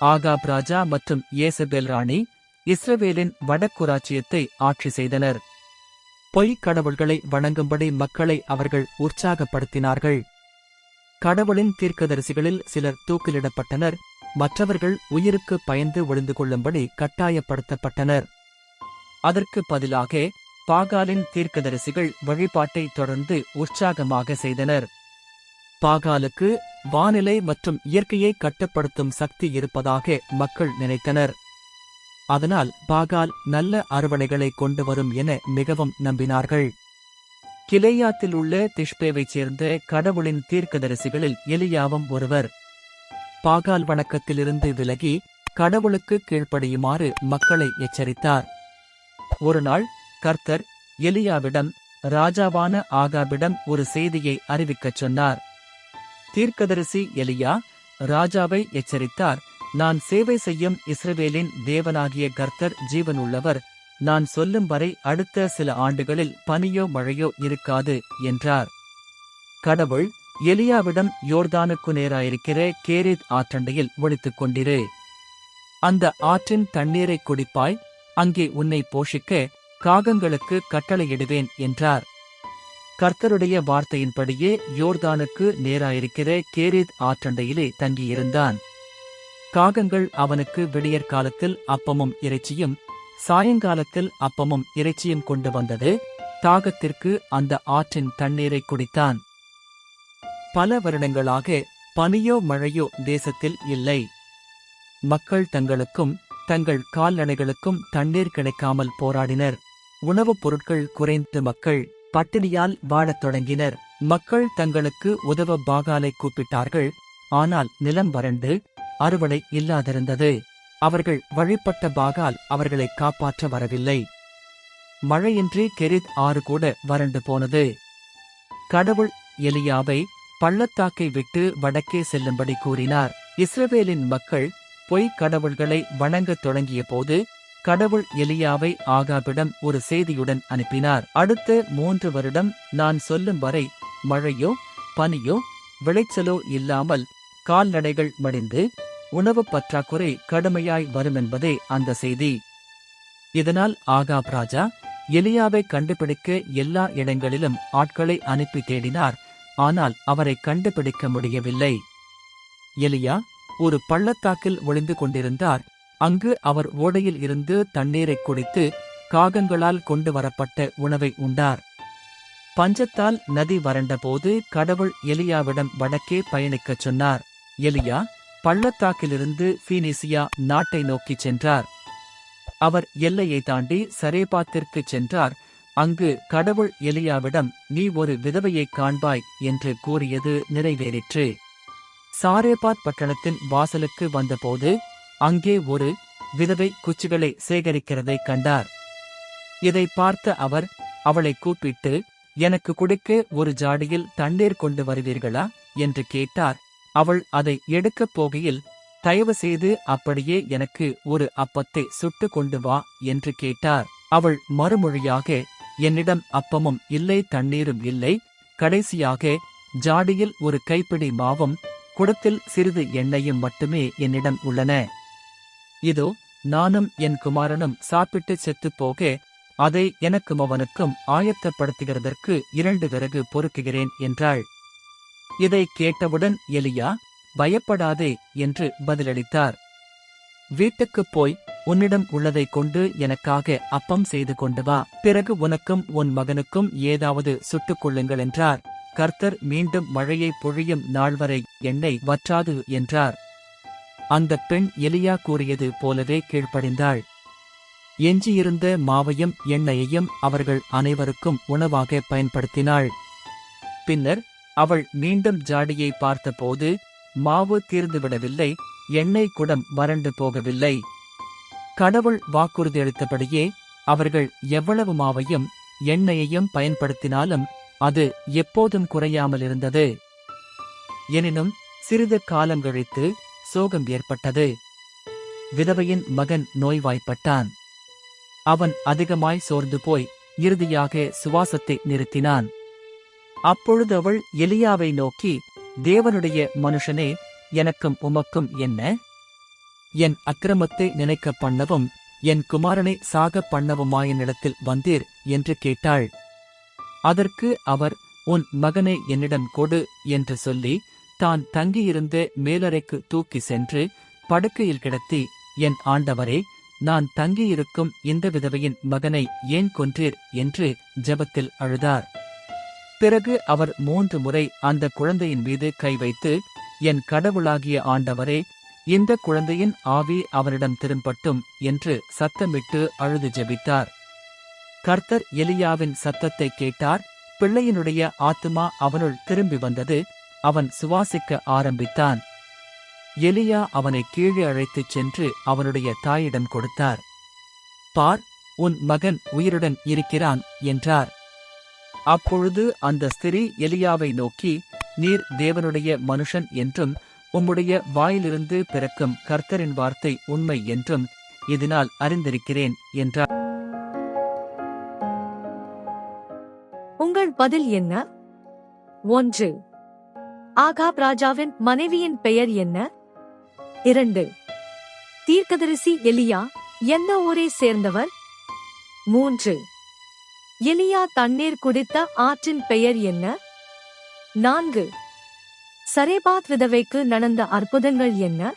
Ahab ராஜா மற்றும் ஏசபேல் ராணி இஸ்ரவேலின் வடக்குராச்சியத்தை ஆட்சி செய்தனர். பொய்க் கடவுள்களை வணங்கும்படி மக்களை அவர்கள் உற்சாகப்படுத்தினார்கள். கடவுளின் தீர்க்கதரிசிகளில் சிலர் தூக்கிலிடப்பட்டனர் மற்றவர்கள் உயிருக்கு பயந்து ஒளிந்து கொள்ளும்படி கட்டாயப்படுத்தப்பட்டனர். அதற்கு பதிலாக பாகாலின் தீர்க்கதரிசிகள் வழிபாட்டை தொடர்ந்து உற்சாகமாக செய்தனர். பாகாலுக்கு வானிலை மற்றும் இயற்கையை கட்டுப்படுத்தும் சக்தி இருப்பதாக மக்கள் நினைத்தனர். அதனால் பாகால் நல்ல அறுவடைகளை கொண்டு வரும் என மிகவும் நம்பினார்கள். கிலேயாத்தில் உள்ள திஷ்பேவைச் சேர்ந்த கடவுளின் தீர்க்கதரிசிகளில் எலியாவும் ஒருவர். பாகால் வணக்கத்திலிருந்து விலகி கடவுளுக்கு கீழ்ப்படியுமாறு மக்களை எச்சரித்தார். ஒருநாள் கர்த்தர் எலியாவிடம் ராஜாவான ஆகாவிடம் ஒரு செய்தியை அறிவிக்கச் சொன்னார். தீர்க்கதரிசி எலியா ராஜாவை எச்சரித்தார். நான் சேவை செய்யும் இஸ்ரவேலின் தேவனாகிய கர்த்தர் ஜீவனுள்ளவர். நான் சொல்லும் வரை அடுத்த சில ஆண்டுகளில் பனியோ மழையோ இருக்காது என்றார். கடவுள் எலியாவிடம் யோர்தானுக்கு நேராயிருக்கிற கேரித் ஆற்றண்டையில் ஒழித்துக் கொண்டிரு. அந்த ஆற்றின் தண்ணீரை குடிப்பாய் அங்கே உன்னை போஷிக்க காகங்களுக்கு கட்டளையிடுவேன் என்றார். கர்த்தருடைய வார்த்தையின்படியே யோர்தானுக்கு நேராயிருக்கிற கேரித் ஆற்றண்டையிலே தங்கியிருந்தான். காகங்கள் அவனுக்கு விடியற் காலத்தில் அப்பமும் இறைச்சியும் சாயங்காலத்தில் அப்பமும் இறைச்சியும் கொண்டு வந்தது. தாகத்திற்கு அந்த ஆற்றின் தண்ணீரை குடித்தான். பல வருடங்களாக பனியோ மழையோ தேசத்தில் இல்லை. மக்கள் தங்களுக்கும் தங்கள் கால்நடைகளுக்கும் தண்ணீர் கிடைக்காமல் போராடினர். உணவுப் பொருட்கள் குறைந்து மக்கள் பட்டினியால் வாழத் தொடங்கினர். மக்கள் தங்களுக்கு உதவ பாகாலை கூப்பிட்டார்கள். ஆனால் நிலம் வறண்டு அறுவடை இல்லாதிருந்தது. அவர்கள் வழிபட்ட பாகால் அவர்களை காப்பாற்ற வரவில்லை. மழையின்றி கெரித் ஆறு கூட வறண்டு போனது. கடவுள் எலியாவை பள்ளத்தாக்கை விட்டு வடக்கே செல்லும்படி கூறினார். இஸ்ரவேலின் மக்கள் பொய்க் கடவுள்களை வணங்கத் தொடங்கிய போது கடவுள் எலியாவை ஆகாபிடம் ஒரு செய்தியுடன் அனுப்பினார். அடுத்த மூன்று வருடம் நான் சொல்லும் வரை மழையோ பனியோ விளைச்சலோ இல்லாமல் கால்நடைகள் மடிந்து உணவு பற்றாக்குறை கடுமையாய் வருமென்பதே அந்த செய்தி. இதனால் ஆகாப் ராஜா எலியாவை கண்டுபிடிக்க எல்லா இடங்களிலும் ஆட்களை அனுப்பி தேடினார். ஆனால் அவரை கண்டுபிடிக்க முடியவில்லை. எலியா ஒரு பள்ளத்தாக்கில் ஒளிந்து கொண்டிருந்தார். அங்கு அவர் ஓடையில் இருந்து தண்ணீரை குடித்து காகங்களால் கொண்டு வரப்பட்ட உணவை உண்டார். பஞ்சத்தால் நதி வறண்டபோது கடவுள் எலியாவிடம் வடக்கே பயணிக்கச் சொன்னார். எலியா பள்ளத்தாக்கிலிருந்து பீனிசியா நாட்டை நோக்கிச் சென்றார். அவர் எல்லையை தாண்டி சரேபாத்திற்குச் சென்றார். அங்கு கடவுள் எலியாவிடம் நீ ஒரு விதவையைக் காண்பாய் என்று கூறியது நிறைவேறிற்று. சாரேபாத் பட்டணத்தின் வாசலுக்கு வந்தபோது அங்கே ஒரு விதவை குச்சிகளை சேகரிக்கிறதை கண்டார். இதை பார்த்த அவர் அவளை கூப்பிட்டு எனக்கு குடிக்க ஒரு ஜாடியில் தண்ணீர் கொண்டு வருவீர்களா? என்று கேட்டார். அவள் அதை எடுக்கப் போகையில் தயவு செய்து அப்படியே எனக்கு ஒரு அப்பத்தை சுட்டு கொண்டு வா என்று கேட்டார். அவள் மறுமொழியாக என்னிடம் அப்பமும் இல்லை தண்ணீரும் இல்லை. கடைசியாக ஜாடியில் ஒரு கைப்பிடி மாவும் குடத்தில் சிறிது எண்ணெயும் மட்டுமே என்னிடம் உள்ளன. இதோ நானும் என் குமாரனும் சாப்பிட்டு செத்துப் போக அதை எனக்கும் அவனுக்கும் ஆயத்தப்படுத்துகிறதற்கு இரண்டு விறகு பொறுக்குகிறேன் என்றாள். இதை கேட்டவுடன் எலியா பயப்படாதே என்று பதிலளித்தார். வீட்டுக்குப் போய் உன்னிடம் உள்ளதைக் கொண்டு எனக்காக அப்பம் செய்து கொண்டு வா. பிறகு உனக்கும் உன் மகனுக்கும் ஏதாவது சுட்டுக் கொள்ளுங்கள் என்றார். கர்த்தர் மீண்டும் மழையை பொழியும் நாள் வரை எண்ணெய் வற்றாது என்றார். அந்த பெண் எலியா கூறியது போலவே கீழ்ப்படிந்தாள். எஞ்சியிருந்த மாவையும் எண்ணெயையும் அவர்கள் அனைவருக்கும் உணவாக பயன்படுத்தினாள். பின்னர் அவள் மீண்டும் ஜாடியை பார்த்தபோது மாவு தீர்ந்துவிடவில்லை எண்ணெய் குடம் வறண்டு போகவில்லை. கடவுள் வாக்குறுதியளித்தபடியே அவர்கள் எவ்வளவு மாவையும் எண்ணெயையும் பயன்படுத்தினாலும் அது எப்போதும் குறையாமல் இருந்தது எனினும் சிறிது காலம் கழித்து சோகம் ஏற்பட்டது. விதவையின் மகன் நோய்வாய்ப்பட்டான். அவன் அதிகமாய் சோர்ந்து போய் இறுதியாக சுவாசத்தை நிறுத்தினான். அப்பொழுது அவள் எலியாவை நோக்கி தேவனுடைய மனுஷனே எனக்கும் உமக்கும் என்ன? என் அக்கிரமத்தை நினைக்கப் பண்ணவும் என் குமாரனை சாகப் பண்ணவுமாயனிடத்தில் வந்தீர் என்று கேட்டாள். அதற்கு அவர் உன் மகனை என்னிடம் கொடு என்று சொல்லி தான் தங்கியிருந்த மேலறைக்கு தூக்கி சென்று படுக்கையில் கிடத்தி என் ஆண்டவரே நான் தங்கியிருக்கும் இந்த விதவையின் மகனை ஏன் கொன்றீர்? என்று ஜெபத்தில் அழுதார். பிறகு அவர் மூன்று முறை அந்த குழந்தையின் மீது கை வைத்து என் கடவுளாகிய ஆண்டவரே இந்த குழந்தையின் ஆவி அவரிடம் திரும்பட்டும் என்று சத்தமிட்டு அழுது ஜெபித்தார். கர்த்தர் எலியாவின் சத்தத்தை கேட்டார். பிள்ளையினுடைய ஆத்மா அவனுள் திரும்பி வந்தது. அவன் சுவாசிக்க ஆரம்பித்தான். எலியா அவனை கீழே அழைத்துச் சென்று அவனுடைய தாயிடம் கொடுத்தார். பார் உன் மகன் உயிருடன் இருக்கிறான் என்றார். அப்பொழுது அந்த ஸ்திரீ எலியாவை நோக்கி நீர் தேவனுடைய மனுஷன் என்றும் உம்முடைய வாயிலிருந்து பிறக்கும் கர்த்தரின் வார்த்தை உண்மை என்றும் இதனால் அறிந்திருக்கிறேன் என்றார். உங்கள் பதில் என்ன? ஒன்று ஆகாப் ராஜாவின் மனைவியின் பெயர் என்ன? இரண்டு. தீர்க்கதரிசி எலியா எந்த ஊரை சேர்ந்தவர்? மூன்று. எலியா தண்ணீர் குடித்த ஆற்றின் பெயர் என்ன? நான்கு. சரேபாத் விதவைக்கு நடந்த அற்புதங்கள் என்ன?